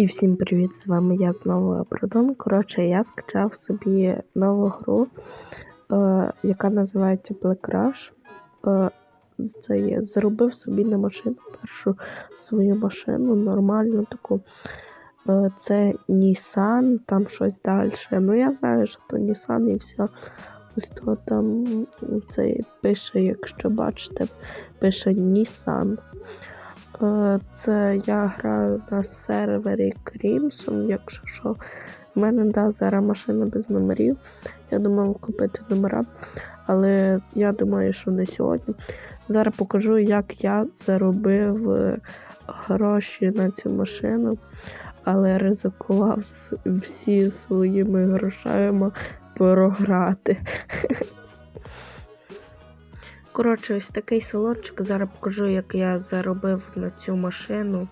І всім привіт! З вами я знову Апродон. Коротше, я скачав собі нову гру, е, яка називається Black Rush. Е, це я зробив собі на машину першу свою машину, нормальну таку. Е, це Nissan, там щось далі. Ну я знаю, що то Nissan і все. Ось то там це пише, якщо бачите, пише Nissan. Е, Це я граю на сервері Crimson, якщо що. У мене да, зараз машина без номерів. Я думав купити номера, але я думаю, що не сьогодні. Зараз покажу, як я заробив е, гроші на цю машину, але ризикував всі своїми грошима програти. Коротше, ось такий салончик. Зараз покажу, як я заробив на цю машину.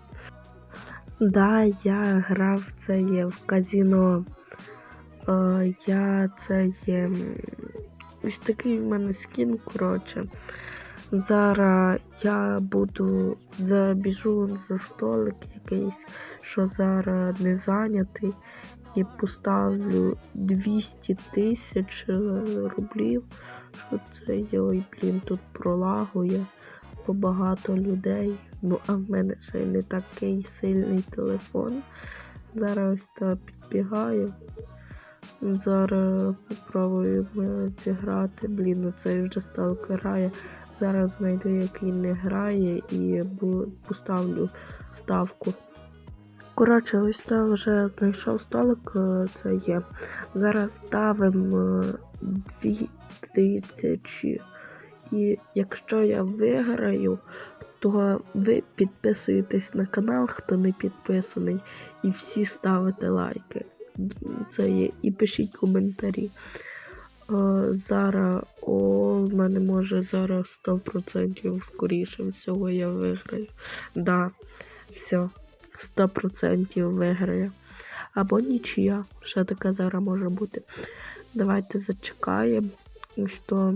Да, я грав це є в казіно. Е, я це є. Ось такий в мене скін, коротше. Зараз я буду забіжу за столик якийсь, що зараз не зайнятий, і поставлю 200 тисяч е, рублів. Що це? Ой, блін, тут пролагує бо багато людей. Ну, а в мене ще й не такий сильний телефон. Зараз ось підбігаю. Зараз попробуємо зіграти. Блін, ну цей вже сталка грає. Зараз знайду, який не грає, і поставлю ставку. Коротше, ось це вже знайшов столик, це є. Зараз ставимо дві тисячі. І якщо я виграю, то ви підписуєтесь на канал, хто не підписаний, і всі ставите лайки. Це є. І пишіть коментарі. Е, зараз, о, в мене може зараз 100% скоріше всього я виграю. Да, все, 100% виграю. Або нічия. Ще таке зараз може бути. Давайте зачекаємо. То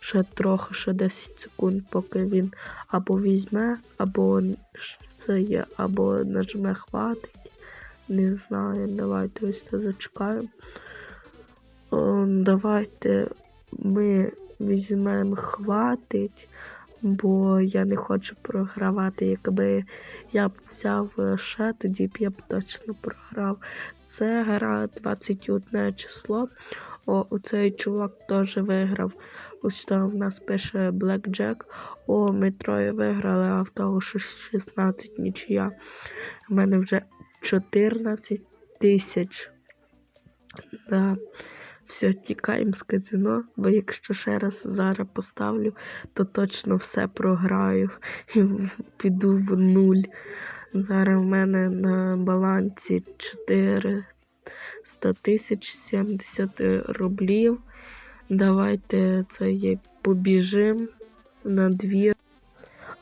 ще трохи, ще 10 секунд, поки він або візьме, або це є, або нажме хватить. Не знаю, давайте ось це зачекаємо. О, давайте ми візьмемо хватить, бо я не хочу програвати. Якби я б взяв е, ще, тоді б я б точно програв. Це гра 21 число. О, оцей чувак теж виграв. Ось там в нас пише Black Jack. О, ми троє виграли, а в того що 16 нічия. У мене вже 14 тисяч. Да. Все, тікаємо з казино, бо якщо ще раз зараз поставлю, то точно все програю і піду в нуль. Зараз в мене на балансі 400 тисяч 70 рублів. Давайте це є побіжим на двір.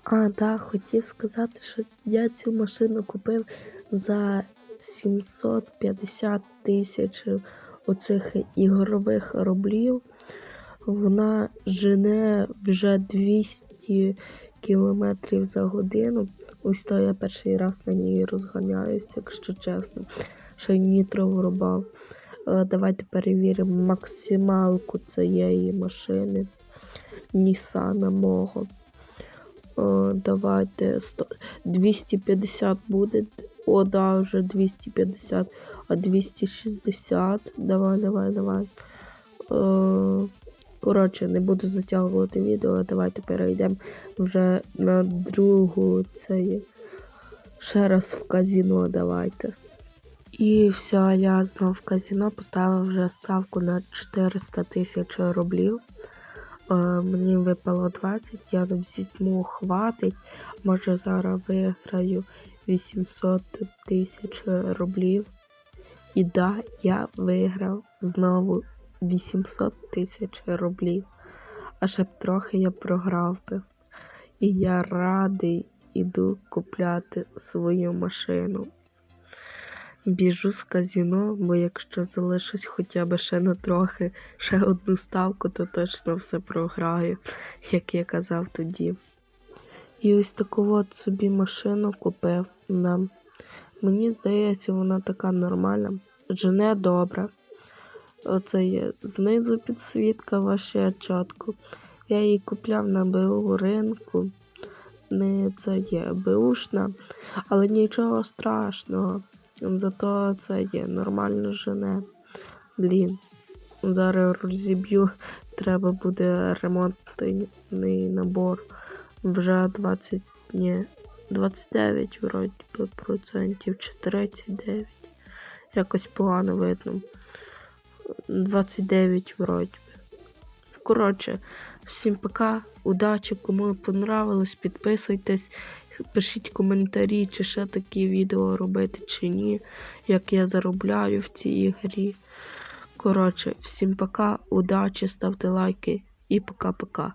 А, да, хотів сказати, що я цю машину купив за 750 тисяч оцих ігрових рублів. Вона жене вже 200 кілометрів за годину. Ось то я перший раз на ній розганяюсь, якщо чесно. Ще нітро врубав. Е, Давайте перевіримо максималку цієї машини. Нісана мого. Е, Давайте 100, 250 буде. О, да, вже 250, а 260. Давай, давай, давай. Е, Коротше, не буду затягувати відео. Давайте перейдемо вже на другу цей. Ще раз в казіно давайте. І все, я знов в казіно поставив вже ставку на 400 тисяч рублів. Е, мені випало 20, я не візьму хватить. Може зараз виграю 800 тисяч рублів. І да, я виграв знову 800 тисяч рублів. А ще б трохи я програв би. І я радий іду купляти свою машину. Біжу з казіно, бо якщо залишусь хоча б ще на трохи, ще одну ставку, то точно все програю, як я казав тоді. І ось таку от собі машину купив нам. Мені здається, вона така нормальна. Жене добре. Оце є знизу підсвітка ваще чітко. Я її купляв на БУ ринку. Не це є беушна, але нічого страшного. Зато це є нормально жене. Блін. Зараз розіб'ю. Треба буде ремонтний набор. Вже 20, ні, 29 вроді би процентів чи 39. Якось погано видно. 29 вроді би. Коротше, всім пока, удачі, кому понравилось, підписуйтесь, пишіть коментарі, чи ще такі відео робити, чи ні, як я заробляю в цій ігрі. Коротше, всім пока, удачі, ставте лайки і пока-пока.